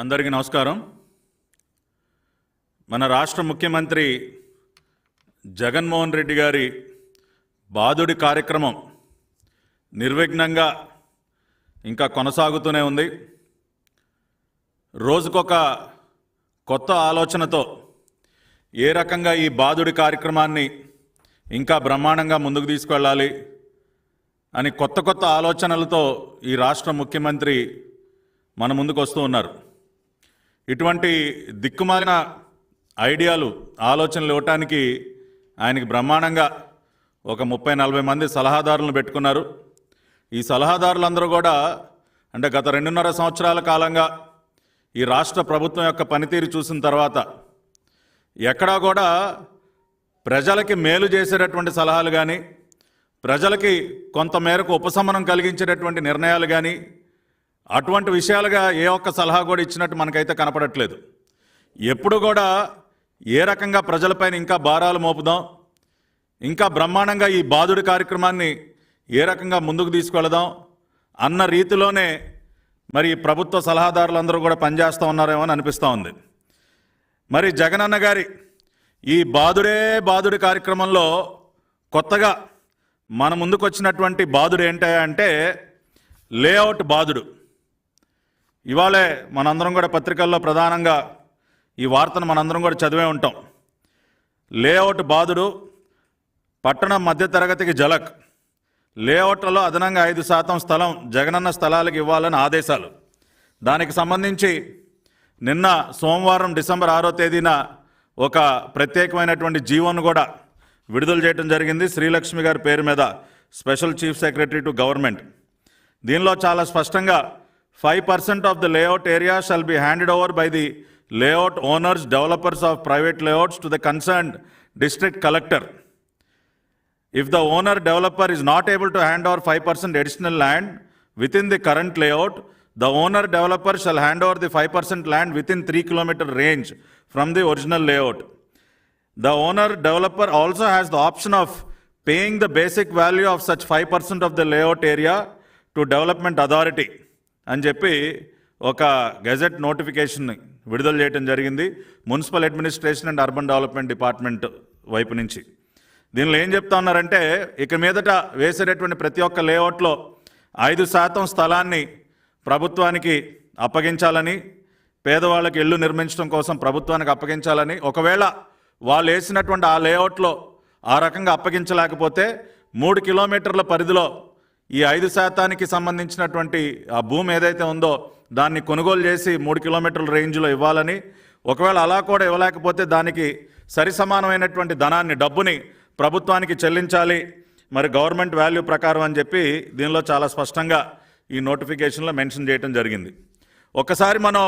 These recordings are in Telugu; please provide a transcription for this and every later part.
అందరికీ నమస్కారం. మన రాష్ట్ర ముఖ్యమంత్రి జగన్మోహన్ రెడ్డి గారి బాధుడి కార్యక్రమం నిర్విఘ్నంగా ఇంకా కొనసాగుతూనే ఉంది. రోజుకొక కొత్త ఆలోచనతో ఏ రకంగా ఈ బాధుడి కార్యక్రమాన్ని ఇంకా బ్రహ్మాండంగా ముందుకు తీసుకెళ్ళాలి అని కొత్త కొత్త ఆలోచనలతో ఈ రాష్ట్ర ముఖ్యమంత్రి మన ముందుకు వస్తూ ఉన్నారు. ఇటువంటి దిక్కుమాలిన ఐడియాలు ఆలోచనలు ఇవ్వటానికి ఆయనకి బ్రహ్మాండంగా ఒక ముప్పై నలభై మంది సలహాదారులను పెట్టుకున్నారు. ఈ సలహాదారులందరూ కూడా అంటే గత రెండున్నర సంవత్సరాల కాలంగా ఈ రాష్ట్ర ప్రభుత్వం యొక్క పనితీరు చూసిన తర్వాత ఎక్కడా కూడా ప్రజలకి మేలు చేసేటటువంటి సలహాలు కానీ ప్రజలకి కొంతమేరకు ఉపశమనం కలిగించేటటువంటి నిర్ణయాలు కానీ అటువంటి విషయాలుగా ఏ ఒక్క సలహా కూడా ఇచ్చినట్టు మనకైతే కనపడట్లేదు. ఎప్పుడు కూడా ఏ రకంగా ప్రజలపైన ఇంకా భారాలు మోపుదాం ఇంకా బ్రహ్మాండంగా ఈ బాధుడి కార్యక్రమాన్ని ఏ రకంగా ముందుకు తీసుకెళదాం అన్న రీతిలోనే మరి ప్రభుత్వ సలహాదారులందరూ కూడా పనిచేస్తూ ఉన్నారేమో అని అనిపిస్తూ ఉంది. మరి జగనన్న గారి ఈ బాధుడే బాధుడి కార్యక్రమంలో కొత్తగా మన ముందుకు వచ్చినటువంటి బాధుడు ఏంటంటే లేఅవుట్ బాధుడు ఇవాళే మనందరం కూడా పత్రికల్లో ప్రధానంగా ఈ వార్తను మనందరం కూడా చదివే ఉంటాం. లేఅవుట్ బాధుడు పట్టణం మధ్యతరగతికి జలక్. లేఅవుట్లలో అదనంగా ఐదు శాతం స్థలం జగనన్న స్థలాలకు ఇవ్వాలని ఆదేశాలు. దానికి సంబంధించి నిన్న సోమవారం డిసెంబర్ ఆరో తేదీన ఒక ప్రత్యేకమైనటువంటి జీవోను కూడా విడుదల చేయడం జరిగింది. శ్రీలక్ష్మి గారి పేరు మీద special chief secretary to government. దీనిలో చాలా స్పష్టంగా 5% of the layout area shall be handed over by the layout owners, developers of private layouts to the concerned district collector. If the owner developer is not able to hand over 5% additional land within the current layout, the owner developer shall hand over the 5% land within 3 km range from the original layout. The owner developer also has the option of paying the basic value of such 5% of the layout area to development authority. అని చెప్పి ఒక గెజెట్ నోటిఫికేషన్ విడుదల చేయడం జరిగింది. Municipal administration and urban development department వైపు నుంచి. దీనిలో ఏం చెప్తా ఉన్నారంటే ఇక మీదట వేసేటటువంటి ప్రతి ఒక్క లేఅవుట్లో ఐదు శాతం స్థలాన్ని ప్రభుత్వానికి అప్పగించాలని పేదవాళ్ళకి ఇల్లు నిర్మించడం కోసం ప్రభుత్వానికి అప్పగించాలని ఒకవేళ వాళ్ళు వేసినటువంటి ఆ లేఅవుట్లో ఆ రకంగా అప్పగించలేకపోతే మూడు కిలోమీటర్ల పరిధిలో ఈ ఐదు శాతానికి సంబంధించినటువంటి ఆ భూమి ఏదైతే ఉందో దాన్ని కొనుగోలు చేసి మూడు కిలోమీటర్ల రేంజ్లో ఇవ్వాలని ఒకవేళ అలా కూడా ఇవ్వలేకపోతే దానికి సరి సమానమైనటువంటి ధనాన్ని డబ్బుని ప్రభుత్వానికి చెల్లించాలి. మరి గవర్నమెంట్ వాల్యూ ప్రకారం అని చెప్పి దీనిలో చాలా స్పష్టంగా ఈ నోటిఫికేషన్లో మెన్షన్ చేయడం జరిగింది. ఒకసారి మనం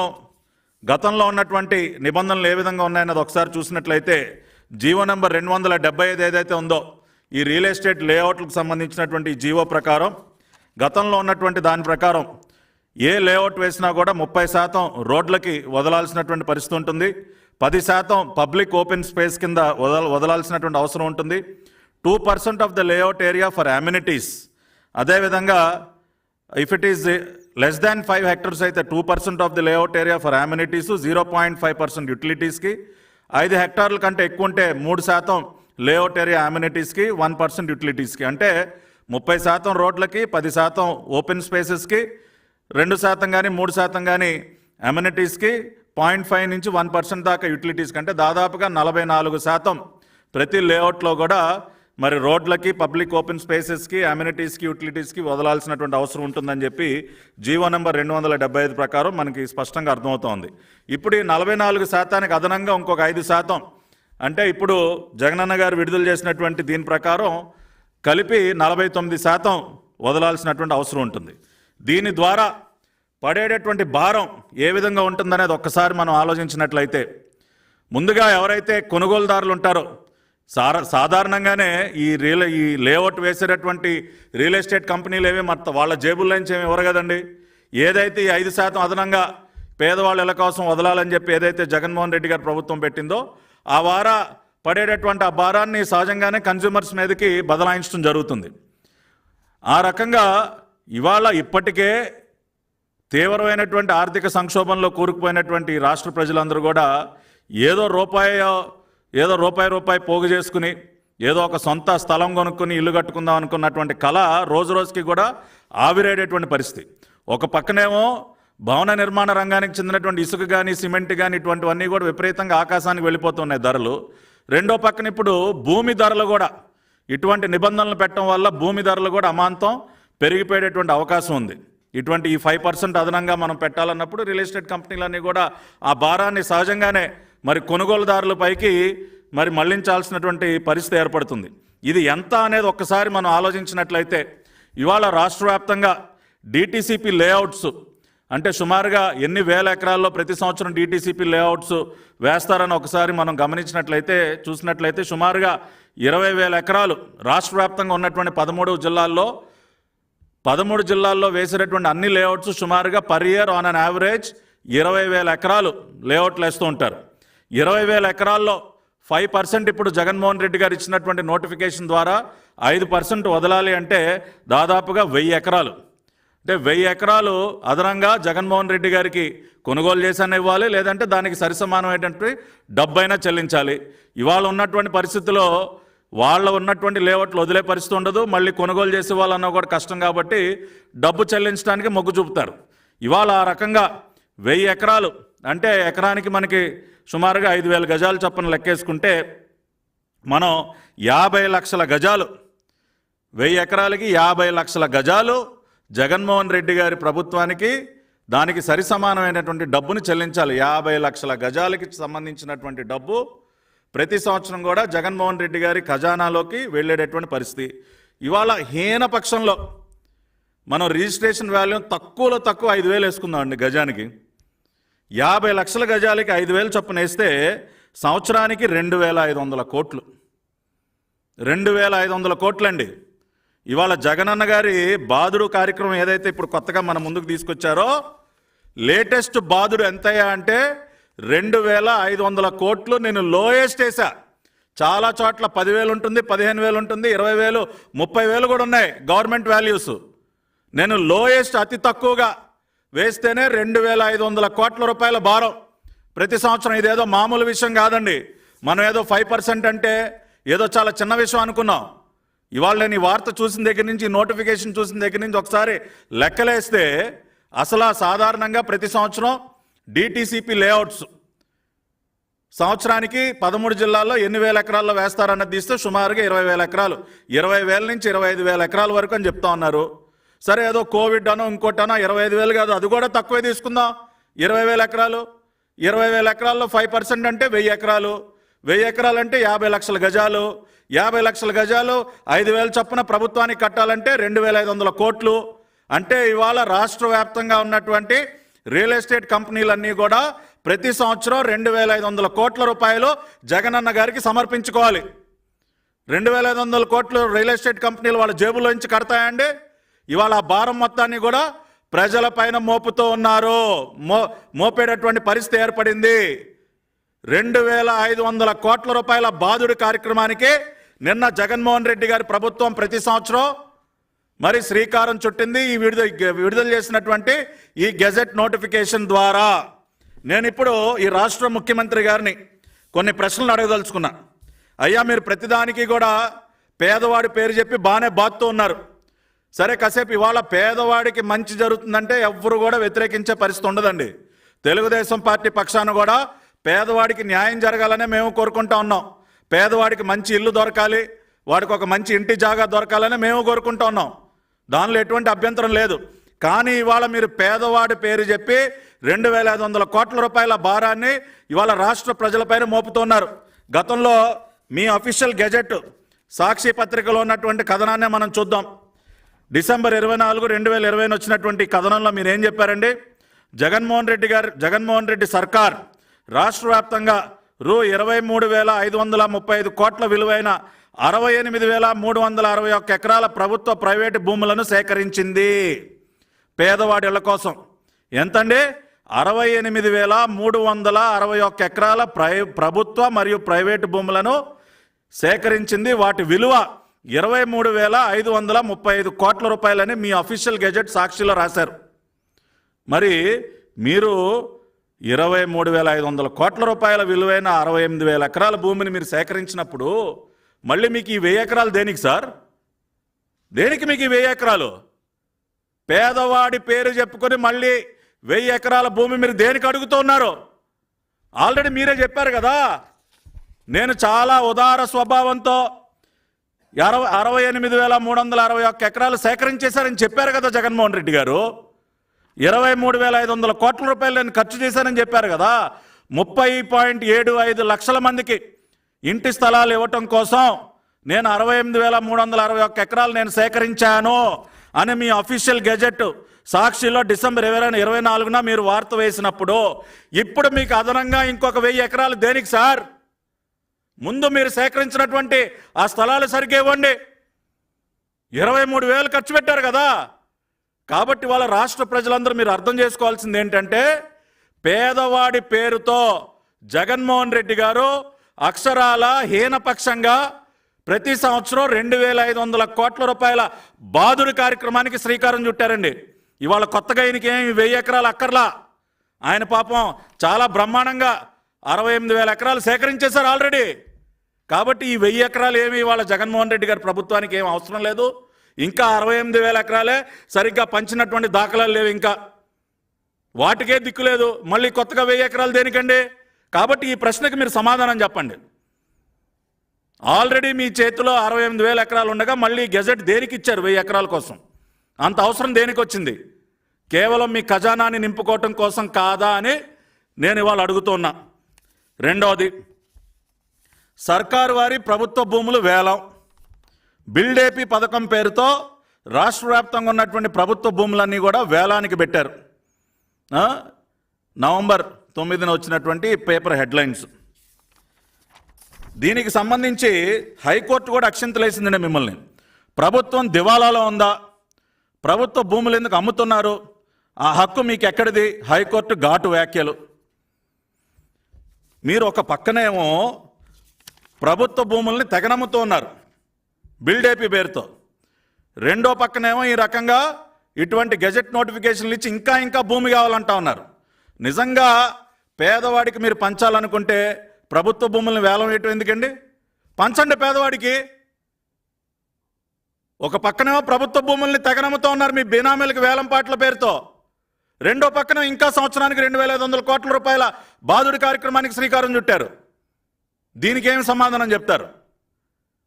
గతంలో ఉన్నటువంటి నిబంధనలు ఏ విధంగా ఉన్నాయన్నది ఒకసారి చూసినట్లయితే జీవో నెంబర్ రెండు వందల డెబ్బై ఐదు ఏదైతే ఉందో ఈ రియల్ ఎస్టేట్ లేఅవుట్లకు సంబంధించినటువంటి జీవో ప్రకారం గతంలో ఉన్నటువంటి దాని ప్రకారం ఏ లేఅవుట్ వేసినా కూడా ముప్పై శాతం రోడ్లకి వదలాల్సినటువంటి పరిస్థితి ఉంటుంది. పది శాతం పబ్లిక్ ఓపెన్ స్పేస్ కింద వదల వదలాల్సినటువంటి అవసరం ఉంటుంది. Two percent of the layout area for amenities. అదేవిధంగా if it is less than five hectares అయితే two percent of the layout area for amenities zero point five percent యూటిలిటీస్కి. ఐదు హెక్టార్ల కంటే ఎక్కువ ఉంటే మూడు శాతం లేఅవుట్ ఏరియా అమ్యూనిటీస్కి వన్ పర్సెంట్ యూటిలిటీస్కి. అంటే ముప్పై శాతం రోడ్లకి పది శాతం ఓపెన్ స్పేసెస్కి రెండు శాతం కానీ మూడు శాతం కానీ అమ్యూనిటీస్కి పాయింట్ ఫైవ్ నుంచి వన్ పర్సెంట్ దాకా యూటిలిటీస్కి. అంటే దాదాపుగా నలభై నాలుగు శాతం ప్రతి లేఅవుట్లో కూడా మరి రోడ్లకి పబ్లిక్ ఓపెన్ స్పేసెస్కి అమ్యూనిటీస్కి యూటిలిటీస్కి వదలాల్సినటువంటి అవసరం ఉంటుందని చెప్పి జీవో నెంబర్ రెండు వందల డెబ్బై ఐదు ప్రకారం మనకి స్పష్టంగా అర్థమవుతోంది. ఇప్పుడు ఈ నలభై నాలుగు శాతానికి అదనంగా ఇంకొక ఐదు శాతం అంటే ఇప్పుడు జగనన్న గారు విడుదల చేసినటువంటి దీని ప్రకారం కలిపి నలభై తొమ్మిది శాతం వదలాల్సినటువంటి అవసరం ఉంటుంది. దీని ద్వారా పడేటటువంటి భారం ఏ విధంగా ఉంటుందనేది ఒక్కసారి మనం ఆలోచించినట్లయితే ముందుగా ఎవరైతే కొనుగోలుదారులు ఉంటారో సార సాధారణంగానే ఈ రియల్ ఈ లేఅవుట్ వేసేటటువంటి రియల్ ఎస్టేట్ కంపెనీలు ఏవి మొత్తం వాళ్ళ జేబుల్లో నుంచి ఏమి ఇవ్వరు కదండి. ఏదైతే ఈ ఐదు శాతం అదనంగా పేదవాళ్ళ కోసం వదలాలని చెప్పి ఏదైతే జగన్మోహన్ రెడ్డి గారు ప్రభుత్వం పెట్టిందో ఆ వార పడేటటువంటి ఆ భారాన్ని సహజంగానే కన్జ్యూమర్స్ మీదకి బదలాయించడం జరుగుతుంది. ఆ రకంగా ఇవాళ ఇప్పటికే తీవ్రమైనటువంటి ఆర్థిక సంక్షోభంలో కూరుకుపోయినటువంటి రాష్ట్ర ప్రజలందరూ కూడా ఏదో రూపాయి ఏదో రూపాయి రూపాయి పోగు చేసుకుని ఏదో ఒక సొంత స్థలం కొనుక్కుని ఇల్లు కట్టుకుందాం అనుకున్నటువంటి కళ రోజు రోజుకి కూడా ఆవిరేటటువంటి పరిస్థితి. ఒక పక్కనేమో భవన నిర్మాణ రంగానికి చెందినటువంటి ఇసుక కానీ సిమెంట్ కానీ ఇటువంటివన్నీ కూడా విపరీతంగా ఆకాశానికి వెళ్ళిపోతున్నాయి ధరలు. రెండో పక్కన ఇప్పుడు భూమి ధరలు కూడా ఇటువంటి నిబంధనలు పెట్టడం వల్ల భూమి ధరలు కూడా అమాంతం పెరిగిపోయేటటువంటి అవకాశం ఉంది. ఇటువంటి ఈ ఫైవ్ పర్సెంట్ అదనంగా మనం పెట్టాలన్నప్పుడు రియల్ ఎస్టేట్ కంపెనీలన్నీ కూడా ఆ భారాన్ని సహజంగానే మరి కొనుగోలుదారుల పైకి మరి మళ్ళించాల్సినటువంటి పరిస్థితి ఏర్పడుతుంది. ఇది ఎంత అనేది ఒక్కసారి మనం ఆలోచించినట్లయితే ఇవాళ రాష్ట్ర వ్యాప్తంగా డిటీసీపీ లేఅవుట్స్ అంటే సుమారుగా ఎన్ని వేల ఎకరాల్లో ప్రతి సంవత్సరం డిటీసీపీ లేఅవుట్స్ వేస్తారని ఒకసారి మనం గమనించినట్లయితే చూసినట్లయితే సుమారుగా ఇరవై వేల ఎకరాలు రాష్ట్ర వ్యాప్తంగా ఉన్నటువంటి పదమూడు జిల్లాల్లో పదమూడు జిల్లాల్లో వేసినటువంటి అన్ని లేఅవుట్స్ సుమారుగా per year on an average ఇరవై వేల ఎకరాలు లేఅవుట్లు వేస్తూ ఉంటారు. ఇరవై వేల ఎకరాల్లో ఫైవ్ పర్సెంట్ ఇప్పుడు జగన్మోహన్ రెడ్డి గారు ఇచ్చినటువంటి నోటిఫికేషన్ ద్వారా ఐదు పర్సెంట్ వదలాలి అంటే దాదాపుగా వెయ్యి ఎకరాలు. అంటే వెయ్యి ఎకరాలు అదనంగా జగన్మోహన్ రెడ్డి గారికి కొనుగోలు చేసాను ఇవ్వాలి లేదంటే దానికి సరిసమానమైనటువంటి డబ్బైనా చెల్లించాలి. ఇవాళ ఉన్నటువంటి పరిస్థితిలో వాళ్ళ ఉన్నటువంటి లేఅవుట్లు వదిలే పరిస్థితి ఉండదు మళ్ళీ కొనుగోలు చేసే వాళ్ళన్న కూడా కష్టం కాబట్టి డబ్బు చెల్లించడానికి మొగ్గు చూపుతారు. ఇవాళ ఆ రకంగా వెయ్యి ఎకరాలు అంటే ఎకరానికి మనకి సుమారుగా ఐదు వేల గజాలు చొప్పున లెక్కేసుకుంటే మనం యాభై లక్షల గజాలు వెయ్యి ఎకరాలకి యాభై లక్షల గజాలు జగన్మోహన్ రెడ్డి గారి ప్రభుత్వానికి దానికి సరి సమానమైనటువంటి చెల్లించాలి. యాభై లక్షల గజాలకి సంబంధించినటువంటి డబ్బు ప్రతి సంవత్సరం కూడా జగన్మోహన్ రెడ్డి గారి ఖజానాలోకి వెళ్ళేటటువంటి పరిస్థితి. ఇవాళ హీన పక్షంలో మనం రిజిస్ట్రేషన్ వాల్యూ తక్కువలో తక్కువ ఐదు వేలు వేసుకుందామండి గజానికి. యాభై లక్షల గజాలకి ఐదు వేలు చొప్పున వేస్తే సంవత్సరానికి రెండు వేల ఐదు వందల కోట్లు. రెండు వేల ఐదు వందల కోట్లండి. ఇవాళ జగనన్న గారి బాదుడు కార్యక్రమం ఏదైతే ఇప్పుడు కొత్తగా మన ముందుకు తీసుకొచ్చారో లేటెస్ట్ బాదుడు ఎంతయ్యా అంటే రెండు వేల ఐదు వందల కోట్లు నేను లోయెస్ట్ వేసా చాలా చోట్ల పదివేలు ఉంటుంది పదిహేను వేలు ఉంటుంది ఇరవై వేలు ముప్పై వేలు కూడా ఉన్నాయి గవర్నమెంట్ వాల్యూస్. నేను లోయెస్ట్ అతి తక్కువగా వేస్తేనే రెండు వేల ఐదు వందల కోట్ల రూపాయల భారం. ప్రతి సంవత్సరం ఇదేదో మామూలు విషయం కాదండి. మనం ఏదో ఫైవ్ పర్సెంట్ అంటే ఏదో చాలా చిన్న విషయం అనుకున్నాం. ఇవాళ నేను ఈ వార్త చూసిన దగ్గర నుంచి నోటిఫికేషన్ చూసిన దగ్గర నుంచి ఒకసారి లెక్కలేస్తే అసలు సాధారణంగా ప్రతి సంవత్సరం డిటీసీపీ లేఅవుట్స్ సంవత్సరానికి పదమూడు జిల్లాల్లో ఎన్ని వేల ఎకరాల్లో వేస్తారన్నది తీస్తే సుమారుగా ఇరవై వేల ఎకరాలు. ఇరవై వేల నుంచి ఇరవై ఐదు వేల ఎకరాల వరకు అని చెప్తా ఉన్నారు. సరే ఏదో కోవిడ్ అనో ఇంకోటనో ఇరవై ఐదు వేలు కాదు అది కూడా తక్కువే తీసుకుందాం. ఇరవై వేల ఎకరాలు. ఇరవై వేల ఎకరాల్లో ఫైవ్ పర్సెంట్ అంటే వెయ్యి ఎకరాలు. వెయ్యి ఎకరాలు అంటే యాభై లక్షల గజాలు. యాభై లక్షల గజాలు ఐదు వేల చొప్పున ప్రభుత్వానికి కట్టాలంటే రెండు వేల ఐదు వందల కోట్లు. అంటే ఇవాళ రాష్ట్ర వ్యాప్తంగా ఉన్నటువంటి రియల్ ఎస్టేట్ కంపెనీలన్నీ కూడా ప్రతి సంవత్సరం రెండు వేల ఐదు వందల కోట్ల రూపాయలు జగనన్న గారికి సమర్పించుకోవాలి. రెండు వేల ఐదు వందల కోట్లు రియల్ ఎస్టేట్ కంపెనీలు వాళ్ళ జేబులోంచి కడతాయండి. ఇవాళ ఆ భారం మొత్తాన్ని కూడా ప్రజల పైన మోపుతూ ఉన్నారు. మో మోపేటటువంటి పరిస్థితి ఏర్పడింది. రెండు వేల ఐదు వందల కోట్ల రూపాయల బాధుడి కార్యక్రమానికి నిన్న జగన్మోహన్ రెడ్డి గారి ప్రభుత్వం ప్రతి సంవత్సరం మరి శ్రీకారం చుట్టింది ఈ విడుదల విడుదల చేసినటువంటి ఈ గెజెట్ నోటిఫికేషన్ ద్వారా. నేను ఇప్పుడు ఈ రాష్ట్ర ముఖ్యమంత్రి గారిని కొన్ని ప్రశ్నలు అడగదలుచుకున్నా. అయ్యా మీరు ప్రతిదానికి కూడా పేదవాడి పేరు చెప్పి బాగానే బాత్తూ ఉన్నారు. సరే కాసేపు ఇవాళ పేదవాడికి మంచి జరుగుతుందంటే ఎవ్వరు కూడా వ్యతిరేకించే పరిస్థితి ఉండదండి. తెలుగుదేశం పార్టీ పక్షాన కూడా పేదవాడికి న్యాయం జరగాలనే మేము కోరుకుంటా ఉన్నాం. పేదవాడికి మంచి ఇల్లు దొరకాలి వాడికి ఒక మంచి ఇంటి జాగా దొరకాలని మేము కోరుకుంటూ ఉన్నాం దానిలో ఎటువంటి అభ్యంతరం లేదు. కానీ ఇవాళ మీరు పేదవాడి పేరు చెప్పి రెండు వేల ఐదు వందల కోట్ల రూపాయల భారాన్ని ఇవాళ రాష్ట్ర ప్రజలపైన మోపుతున్నారు. గతంలో మీ అఫీషియల్ గెజెట్ సాక్షి పత్రికలో ఉన్నటువంటి కథనాన్నే మనం చూద్దాం. డిసెంబర్ ఇరవై నాలుగు రెండు వేల ఇరవై వచ్చినటువంటి కథనంలో మీరు ఏం చెప్పారండి? జగన్మోహన్ రెడ్డి గారు జగన్మోహన్ రెడ్డి సర్కార్ రాష్ట్ర వ్యాప్తంగా రూ ఇరవై మూడు వేల ఐదు వందల ముప్పై ఐదు కోట్ల విలువైన అరవై ఎనిమిది వేల మూడు వందల అరవై ఒక్క ఎకరాల ప్రభుత్వ ప్రైవేటు భూములను సేకరించింది. పేదవాడిళ్ళ కోసం. ఎంతండి? అరవై ఎనిమిది వేల మూడు వందల అరవై ఒక్క ఎకరాల ప్రై ప్రభుత్వ మరియు ప్రైవేటు భూములను సేకరించింది. వాటి విలువ ఇరవై మూడు వేల ఐదు వందల ముప్పై ఐదు కోట్ల రూపాయలని మీ అఫీషియల్ గెజెట్ సాక్షిలో రాశారు. మరి మీరు ఇరవై మూడు వేల ఐదు వందల కోట్ల రూపాయల విలువైన అరవై ఎనిమిది వేల ఎకరాల భూమిని మీరు సేకరించినప్పుడు మళ్ళీ మీకు ఈ వెయ్యి ఎకరాలు దేనికి సార్? దేనికి మీకు ఈ వెయ్యి ఎకరాలు? పేదవాడి పేరు చెప్పుకొని మళ్ళీ వెయ్యి ఎకరాల భూమి మీరు దేనికి అడుగుతున్నారు ఆల్రెడీ మీరే చెప్పారు కదా నేను చాలా ఉదార స్వభావంతో అరవై అరవై ఎనిమిది వేల మూడు వందల అరవై ఒక్క ఎకరాలు సేకరించేశారని చెప్పారు కదా జగన్మోహన్ రెడ్డి గారు. ఇరవై మూడు వేల ఐదు వందల కోట్ల రూపాయలు నేను ఖర్చు చేశానని చెప్పారు కదా. ముప్పై పాయింట్ ఏడు ఐదు లక్షల మందికి ఇంటి స్థలాలు ఇవ్వటం కోసం నేను అరవై ఎనిమిది వేల మూడు వందల అరవై ఒక్క ఎకరాలు నేను సేకరించాను అని మీ అఫీషియల్ గెజెట్ సాక్షిలో డిసెంబర్ ఇరవై ఇరవై నాలుగున మీరు వార్త వేసినప్పుడు ఇప్పుడు మీకు అదనంగా ఇంకొక వెయ్యి ఎకరాలు దేనికి సార్? ముందు మీరు సేకరించినటువంటి ఆ స్థలాలు సరిగ్గా ఇవ్వండి. ఇరవై మూడు వేలు ఖర్చు పెట్టారు కదా. కాబట్టి వాళ్ళ రాష్ట్ర ప్రజలందరూ మీరు అర్థం చేసుకోవాల్సింది ఏంటంటే పేదవాడి పేరుతో జగన్మోహన్ రెడ్డి గారు అక్షరాల హీనపక్షంగా ప్రతి సంవత్సరం రెండు వేల ఐదు వందల కోట్ల రూపాయల బాదుడు కార్యక్రమానికి శ్రీకారం చుట్టారండి. ఇవాళ కొత్తగా ఆయనకి ఏమి వెయ్యి ఎకరాలు అక్కర్లా? ఆయన పాపం చాలా బ్రహ్మాండంగా అరవై ఎనిమిది వేల ఎకరాలు సేకరించేశారు ఆల్రెడీ. కాబట్టి ఈ వెయ్యి ఎకరాలు ఏమి ఇవాళ జగన్మోహన్ రెడ్డి గారి ప్రభుత్వానికి ఏం అవసరం లేదు? ఇంకా అరవై ఎనిమిది వేల ఎకరాలే సరిగ్గా పంచినటువంటి దాఖలాలు లేవు ఇంకా. వాటికే దిక్కు లేదు. మళ్ళీ కొత్తగా వెయ్యి ఎకరాలు దేనికండి? కాబట్టి ఈ ప్రశ్నకి మీరు సమాధానం చెప్పండి. ఆల్రెడీ మీ చేతిలో అరవై ఎనిమిది వేల ఎకరాలు ఉండగా మళ్ళీ గెజెట్ దేనికి ఇచ్చారు వెయ్యి ఎకరాల కోసం? అంత అవసరం దేనికి వచ్చింది? కేవలం మీ ఖజానాని నింపుకోవటం కోసం కాదా అని నేను ఇవాళ అడుగుతున్నా రెండవది సర్కారు వారి ప్రభుత్వ భూములు వేలం. బిల్డేపీ పథకం పేరుతో రాష్ట్ర వ్యాప్తంగా ఉన్నటువంటి ప్రభుత్వ భూములన్నీ కూడా వేలానికి పెట్టారు. నవంబర్ తొమ్మిదిన వచ్చినటువంటి పేపర్ హెడ్లైన్స్. దీనికి సంబంధించి హైకోర్టు కూడా అక్షింతలేసిందండి మిమ్మల్ని. ప్రభుత్వం దివాలాలో ఉందా? ప్రభుత్వ భూములు ఎందుకు అమ్ముతున్నారు? ఆ హక్కు మీకు ఎక్కడిది హైకోర్టు ఘాటు వ్యాఖ్యలు. మీరు ఒక పక్కనేమో ప్రభుత్వ భూముల్ని తెగనమ్ముతూ ఉన్నారు. బిల్డేపీ పేరుతో. రెండో పక్కనేమో ఈ రకంగా ఇటువంటి గెజెట్ నోటిఫికేషన్లు ఇచ్చి ఇంకా ఇంకా భూమి కావాలంటా ఉన్నారు. నిజంగా పేదవాడికి మీరు పంచాలనుకుంటే ప్రభుత్వ భూములను వేలం వేయటం ఎందుకండి? పంచండి పేదవాడికి. ఒక పక్కనేమో ప్రభుత్వ భూముల్ని తెగనమ్ముతూ ఉన్నారు మీ బినామీలకు వేలం పాటల పేరుతో. రెండో పక్కన ఇంకా సంవత్సరానికి రెండు వేల ఐదు వందల కోట్ల రూపాయల బాధుడి కార్యక్రమానికి శ్రీకారం చుట్టారు. దీనికి ఏమి సమాధానం చెప్తారు?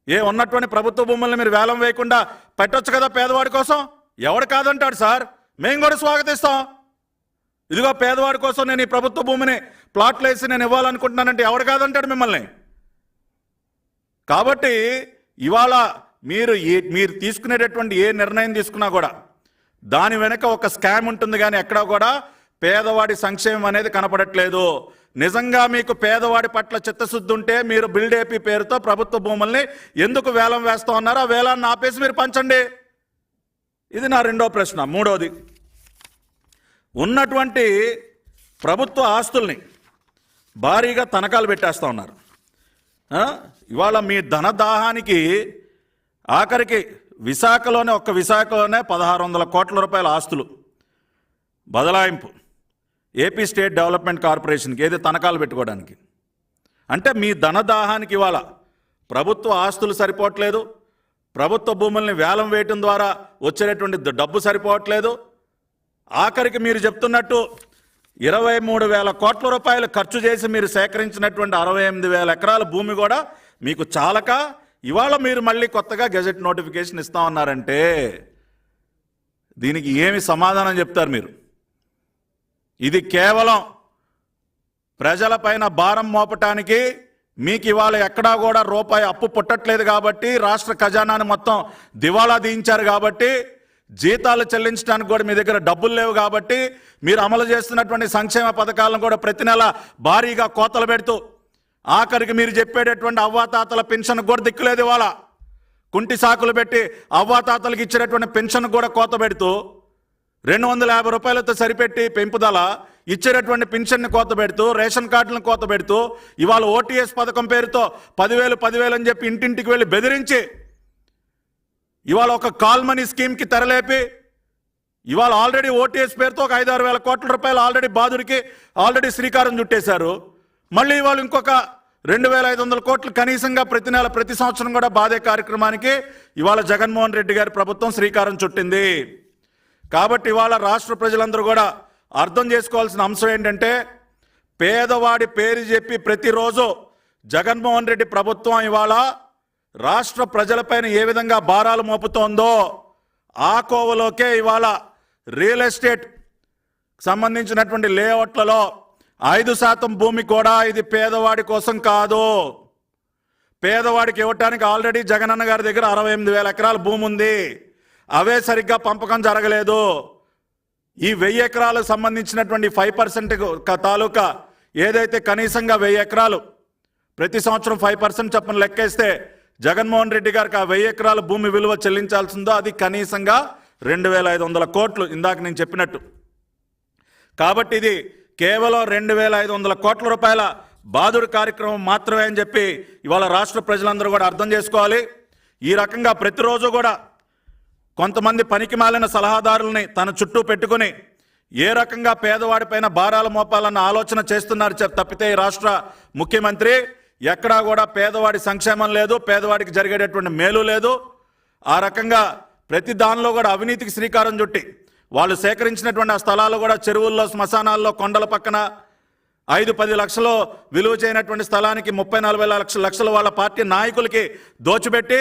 ఏ ఉన్నటువంటి ప్రభుత్వ భూముల్ని మీరు వేలం వేయకుండా పెట్టొచ్చు కదా పేదవాడి కోసం? ఎవడు కాదంటాడు సార్. మేము కూడా స్వాగతిస్తాం. ఇదిగో పేదవాడి కోసం నేను ఈ ప్రభుత్వ భూమిని ప్లాట్లు వేసి నేను ఇవ్వాలనుకుంటున్నానంటే ఎవడు కాదంటాడు మిమ్మల్ని? కాబట్టి ఇవాళ మీరు ఏ మీరు తీసుకునేటటువంటి ఏ నిర్ణయం తీసుకున్నా కూడా దాని వెనుక ఒక స్కామ్ ఉంటుంది కానీ ఎక్కడా కూడా పేదవాడి సంక్షేమం అనేది కనపడట్లేదు. నిజంగా మీకు పేదవాడి పట్ల చిత్తశుద్ధి ఉంటే మీరు బిల్డేపీ పేరుతో ప్రభుత్వ భూముల్ని ఎందుకు వేలం వేస్తూ ఉన్నారో ఆ వేలాన్ని ఆపేసి మీరు పంచండి. ఇది నా రెండో ప్రశ్న. మూడోది. ఉన్నటువంటి ప్రభుత్వ ఆస్తుల్ని భారీగా తనఖాలు పెట్టేస్తా ఉన్నారు. ఇవాళ మీ ధనదాహానికి ఆఖరికి విశాఖలోనే ఒక్క విశాఖలోనే పదహారు వందల కోట్ల రూపాయల ఆస్తులు. బదలాయింపు. ఏపీ స్టేట్ డెవలప్మెంట్ కార్పొరేషన్కి ఏది తనఖాలు పెట్టుకోవడానికి. అంటే మీ ధనదాహానికి ఇవాళ ప్రభుత్వ ఆస్తులు సరిపోవట్లేదు ప్రభుత్వ భూముల్ని వేలం వేయటం ద్వారా వచ్చేటటువంటి డబ్బు సరిపోవట్లేదు. ఆఖరికి మీరు చెప్తున్నట్టు ఇరవై మూడు వేల కోట్ల రూపాయలు ఖర్చు చేసి మీరు సేకరించినటువంటి అరవై ఎనిమిది వేల ఎకరాల భూమి కూడా మీకు చాలక ఇవాళ మీరు మళ్ళీ కొత్తగా గెజెట్ నోటిఫికేషన్ ఇస్తామన్నారంటే దీనికి ఏమి సమాధానం చెప్తారు మీరు? ఇది కేవలం ప్రజలపైన భారం మోపటానికి మీకు ఇవాళ ఎక్కడా కూడా రూపాయి అప్పు పుట్టట్లేదు కాబట్టి రాష్ట్ర ఖజానాను మొత్తం దివాలా దించారు కాబట్టి జీతాలు చెల్లించడానికి కూడా మీ దగ్గర డబ్బులు లేవు కాబట్టి మీరు అమలు చేస్తున్నటువంటి సంక్షేమ పథకాలను కూడా ప్రతి నెల భారీగా కోతలు పెడుతూ ఆఖరికి మీరు చెప్పేటటువంటి అవ్వాతాతల పెన్షన్ కూడా దిక్కులేదు ఇవాళ. కుంటి సాకులు పెట్టి అవ్వాతాతలకు ఇచ్చేటటువంటి పెన్షన్ కూడా కోత పెడుతూ రెండు వందల యాభై రూపాయలతో సరిపెట్టి పెంపుదల ఇచ్చేటటువంటి పెన్షన్ని కోత పెడుతూ రేషన్ కార్డులను కోత పెడుతూ ఇవాళ ఓటీఎస్ పథకం పేరుతో పదివేలు పదివేలు అని చెప్పి ఇంటింటికి వెళ్ళి బెదిరించి ఇవాళ ఒక కాల్ మనీ స్కీమ్కి తెరలేపి ఇవాళ ఆల్రెడీ ఓటీఎస్ పేరుతో ఒక ఐదు ఆరు వేల కోట్ల రూపాయలు ఆల్రెడీ బాధుడికి ఆల్రెడీ శ్రీకారం చుట్టేశారు. మళ్ళీ ఇవాళ ఇంకొక రెండు వేల ఐదు వందల కోట్లు కనీసంగా ప్రతి నెల ప్రతి సంవత్సరం కూడా బాధే కార్యక్రమానికి ఇవాళ జగన్మోహన్ రెడ్డి గారి ప్రభుత్వం శ్రీకారం చుట్టింది. కాబట్టి ఇవాళ రాష్ట్ర ప్రజలందరూ కూడా అర్థం చేసుకోవాల్సిన అంశం ఏంటంటే పేదవాడి పేరు చెప్పి ప్రతిరోజు జగన్మోహన్ రెడ్డి ప్రభుత్వం ఇవాళ రాష్ట్ర ప్రజలపైన ఏ విధంగా భారాలు మోపుతోందో ఆ కోవలోకే ఇవాళ రియల్ ఎస్టేట్ సంబంధించినటువంటి లేఅవుట్లలో ఐదు శాతం భూమి కూడా ఇది పేదవాడి కోసం కాదు. పేదవాడికి ఇవ్వటానికి ఆల్రెడీ జగనన్న గారి దగ్గర అరవై ఎనిమిది వేల ఎకరాల భూమి ఉంది అవే సరిగ్గా పంపకం జరగలేదు. ఈ వెయ్యి ఎకరాలకు సంబంధించినటువంటి ఫైవ్ పర్సెంట్ తాలూకా ఏదైతే కనీసంగా వెయ్యి ఎకరాలు ప్రతి సంవత్సరం ఫైవ్ పర్సెంట్ చొప్పున లెక్కేస్తే జగన్మోహన్ రెడ్డి గారికి ఆ వెయ్యి ఎకరాల భూమి విలువ చెల్లించాల్సిందో అది కనీసంగా రెండు వేల ఐదు వందల కోట్లు ఇందాక నేను చెప్పినట్టు. కాబట్టి ఇది కేవలం రెండు వేల ఐదు వందల కోట్ల రూపాయల బాదుడు కార్యక్రమం మాత్రమే అని చెప్పి ఇవాళ రాష్ట్ర ప్రజలందరూ కూడా అర్థం చేసుకోవాలి. ఈ రకంగా ప్రతిరోజు కూడా కొంతమంది పనికి మాలిన సలహాదారుల్ని తన చుట్టూ పెట్టుకుని ఏ రకంగా పేదవాడిపైన భారాలు మోపాలన్న ఆలోచన చేస్తున్నారు తప్పితే ఈ రాష్ట్ర ముఖ్యమంత్రి ఎక్కడా కూడా పేదవాడి సంక్షేమం లేదు పేదవాడికి జరిగేటటువంటి మేలు లేదు. ఆ రకంగా ప్రతి దానిలో కూడా అవినీతికి శ్రీకారం చుట్టి వాళ్ళు సేకరించినటువంటి ఆ స్థలాలు కూడా చెరువుల్లో శ్మశానాల్లో కొండల పక్కన ఐదు పది లక్షలు విలువ చేయనటువంటి స్థలానికి ముప్పై నలభై లక్షల లక్షలు వాళ్ళ పార్టీ నాయకులకి దోచిపెట్టి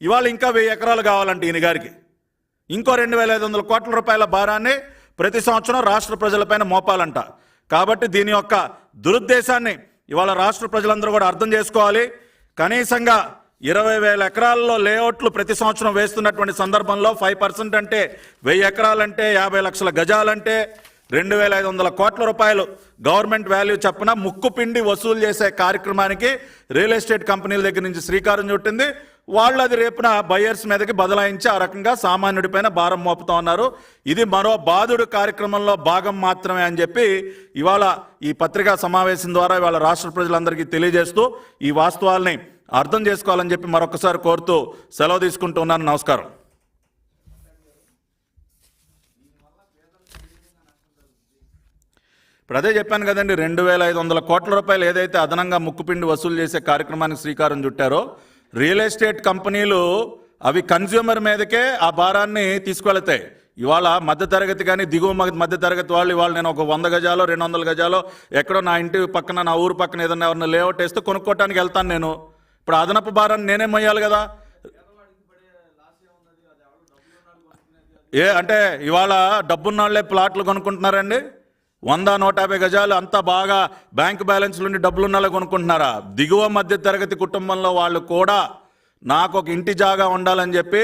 ఇవాళ ఇంకా వెయ్యి ఎకరాలు కావాలంటే ఈయన గారికి. ఇంకో రెండు వేల ఐదు వందల కోట్ల రూపాయల భారాన్ని ప్రతి సంవత్సరం రాష్ట్ర ప్రజలపైన మోపాలంట. కాబట్టి దీని యొక్క దురుద్దేశాన్ని ఇవాళ రాష్ట్ర ప్రజలందరూ కూడా అర్థం చేసుకోవాలి. కనీసంగా ఇరవై వేల ఎకరాల్లో లేఅవుట్లు ప్రతి సంవత్సరం వేస్తున్నటువంటి సందర్భంలో ఫైవ్ పర్సెంట్ అంటే వెయ్యి ఎకరాలంటే యాభై లక్షల గజాలంటే రెండు వేల ఐదు వందల కోట్ల రూపాయలు గవర్నమెంట్ వాల్యూ చప్పున ముక్కు పిండి వసూలు చేసే కార్యక్రమానికి రియల్ ఎస్టేట్ కంపెనీల దగ్గర నుంచి శ్రీకారం చుట్టింది. వాళ్ళు అది రేపున బయర్స్ మీదకి బదలాయించి ఆ రకంగా సామాన్యుడిపైన భారం మోపుతా ఉన్నారు. ఇది మరో బాధుడు కార్యక్రమంలో భాగం మాత్రమే అని చెప్పి ఇవాళ ఈ పత్రికా సమావేశం ద్వారా ఇవాళ రాష్ట్ర ప్రజలందరికీ తెలియజేస్తూ ఈ వాస్తవాల్ని అర్థం చేసుకోవాలని చెప్పి మరొకసారి కోరుతూ సెలవు తీసుకుంటూ ఉన్నాను. నమస్కారం. ఇప్పుడు అదే చెప్పాను కదండి రెండు వేల ఐదు వందల కోట్ల రూపాయలు ఏదైతే అదనంగా ముక్కుపిండి వసూలు చేసే కార్యక్రమానికి శ్రీకారం చుట్టారో రియల్ ఎస్టేట్ కంపెనీలు అవి కన్జ్యూమర్ మీదకే ఆ భారాన్ని తీసుకెళ్తాయి ఇవాళ మధ్యతరగతి కానీ దిగువ మధ్య- మధ్యతరగతి వాళ్ళు ఇవాళ నేను ఒక వంద గజాలో రెండు వందల గజాలో ఎక్కడో నా ఇంటి పక్కన నా ఊరు పక్కన ఏదైనా ఎవరిని లేఅవుట్ వేస్తే కొనుక్కోవటానికి వెళ్తాను నేను. ఇప్పుడు అదనపు భారాన్ని నేనే మొయ్యాలి కదా? ఏ అంటే ఇవాళ డబ్బున్నాళ్ళే ప్లాట్లు కొనుక్కుంటున్నారండి? వంద నూట యాభై గజాలు అంతా బాగా బ్యాంక్ బ్యాలెన్స్ నుండి డబ్బులున్నాలో కొనుక్కుంటున్నారా? దిగువ మధ్య తరగతి కుటుంబంలో వాళ్ళు కూడా నాకు ఒక ఇంటి జాగా ఉండాలని చెప్పి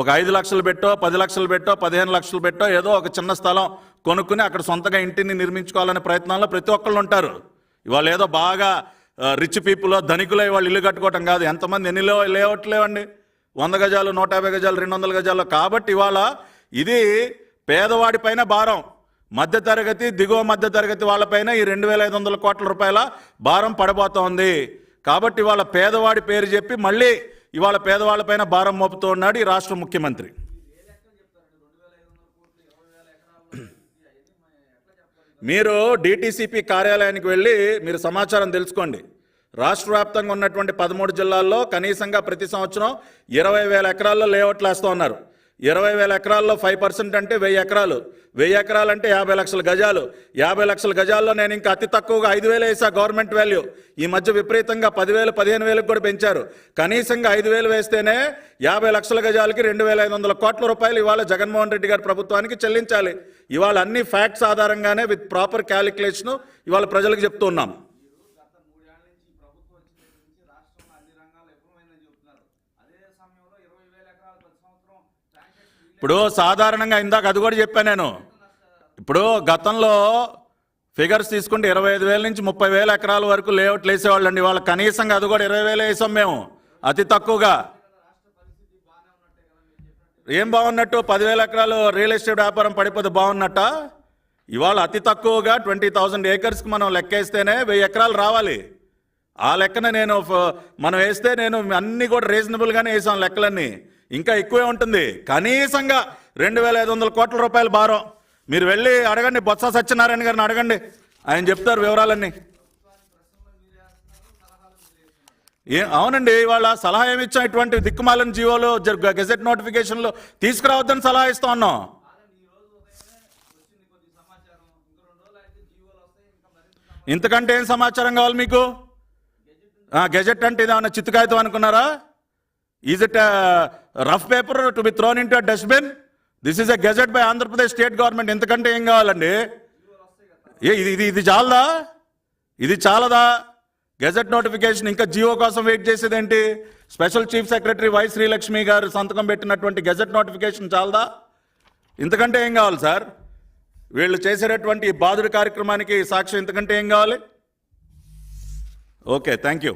ఒక ఐదు లక్షలు పెట్టో పది లక్షలు పెట్టో పదిహేను లక్షలు పెట్టో ఏదో ఒక చిన్న స్థలం కొనుక్కుని అక్కడ సొంతగా ఇంటిని నిర్మించుకోవాలనే ప్రయత్నంలో ప్రతి ఒక్కళ్ళు ఉంటారు. ఇవాళ ఏదో బాగా రిచ్ పీపుల్ ధనికులై వాళ్ళు ఇల్లు కట్టుకోవటం కాదు. ఎంతమంది ఎన్ని లే లేఅవుట్ లేవండి? వంద గజాలు నూట యాభై గజాలు రెండు వందల గజాలు కాబట్టి ఇవాళ ఇది పేదవాడిపైన భారం. మధ్యతరగతి దిగువ మధ్యతరగతి వాళ్ళపైన ఈ రెండు వేల ఐదు వందల కోట్ల రూపాయల భారం పడబోతోంది. కాబట్టి ఇవాళ పేదవాడి పేరు చెప్పి మళ్ళీ ఇవాళ పేదవాళ్ళపైన భారం మోపుతూ ఉన్నాడు ఈ రాష్ట్ర ముఖ్యమంత్రి. మీరు డిటిసిపి కార్యాలయానికి వెళ్ళి మీరు సమాచారం తెలుసుకోండి. రాష్ట్ర వ్యాప్తంగా ఉన్నటువంటి పదమూడు జిల్లాల్లో కనీసంగా ప్రతి సంవత్సరం ఇరవై వేల ఎకరాల్లో లేఅవుట్లు వేస్తూ ఉన్నారు. ఇరవై వేల ఎకరాల్లో ఫైవ్ పర్సెంట్ అంటే వెయ్యి ఎకరాలు. వెయ్యి ఎకరాలు అంటే యాభై లక్షల గజాలు. యాభై లక్షల గజాల్లో నేను ఇంకా అతి తక్కువగా ఐదు వేలు వేసా గవర్నమెంట్ వాల్యూ. ఈ మధ్య విపరీతంగా పదివేలు పదిహేను వేలకు కూడా పెంచారు. కనీసంగా ఐదు వేలు వేస్తేనే యాభై లక్షల గజాలకి రెండు వేల ఐదు వందల కోట్ల రూపాయలు ఇవాళ జగన్మోహన్ రెడ్డి గారి ప్రభుత్వానికి చెల్లించాలి. ఇవాళ అన్ని ఫ్యాక్ట్స్ ఆధారంగానే విత్ ప్రాపర్ క్యాలిక్యులేషన్ ఇవాళ ప్రజలకు చెప్తున్నాం ఉన్నాం గత మూడేళ్ళ నుంచి ఈ ప్రభుత్వం వచ్చిన దగ్గర నుంచి రాష్ట్రంలో అన్ని రంగాల్లో విఫలమైందని చెబుతున్నారు అదే సమయంలో ఇరవై వేల ఎకరాలు ప్రతి సంవత్సరం ట్రాన్సాక్షన్ ఇప్పుడు సాధారణంగా ఇందాక అది కూడా చెప్పాను నేను. ఇప్పుడు గతంలో ఫిగర్స్ తీసుకుంటే ఇరవై ఐదు వేల నుంచి ముప్పై వేల ఎకరాల వరకు లేఅవుట్లు వేసేవాళ్ళండి వాళ్ళ కనీసంగా అది కూడా ఇరవై వేలు వేసాం మేము. అతి తక్కువగా. ఏం బాగున్నట్టు? పదివేల ఎకరాలు రియల్ ఎస్టేట్ వ్యాపారం పడిపోతే బాగున్నట్ట? ఇవాళ అతి తక్కువగా ట్వంటీ థౌజండ్ ఏకర్స్కి మనం లెక్కేస్తేనే వెయ్యి ఎకరాలు రావాలి. ఆ లెక్కన నేను ఫ- మనం వేస్తే నేను అన్నీ కూడా రీజనబుల్గానే వేసాం లెక్కలన్నీ. ఇంకా ఎక్కువే ఉంటుంది. కనీసంగా రెండు వేల ఐదు వందల కోట్ల రూపాయల భారం. మీరు వెళ్ళి అడగండి బొత్స సత్యనారాయణ గారిని అడగండి. ఆయన చెప్తారు వివరాలన్నీ. ఏ అవునండి ఇవాళ సలహా ఏమి ఇచ్చాం? ఇటువంటి దిక్కుమాలని జీవోలు గెజెట్ నోటిఫికేషన్లు తీసుకురావద్దని సలహా ఇస్తా ఉన్నాం. ఇంతకంటే ఏం సమాచారం కావాలి మీకు? గెజెట్ అంటే ఏదైనా చిత్తు కాగితం అనుకున్నారా? Is it rough paper to be thrown into dustbin this is a gazette by Andhra Pradesh state government ఇంతకంటే ఏం కావాలండి ఏ ఇది ఇది ఇది చాలదా? ఇది చాలదా? గెజెట్ నోటిఫికేషన్ ఇంకా జియో కోసం wait చేసేదేంటి? Special chief secretary Y Srilakshmi గారు సంతకం పెట్టినటువంటి గెజెట్ నోటిఫికేషన్ చాలదా? ఇంతకంటే ఏం కావాలి సార్? వీళ్ళు చేసేటటువంటి బాధుడి కార్యక్రమానికి సాక్ష్యం ఇంతకంటే ఏం కావాలి? Okay thank you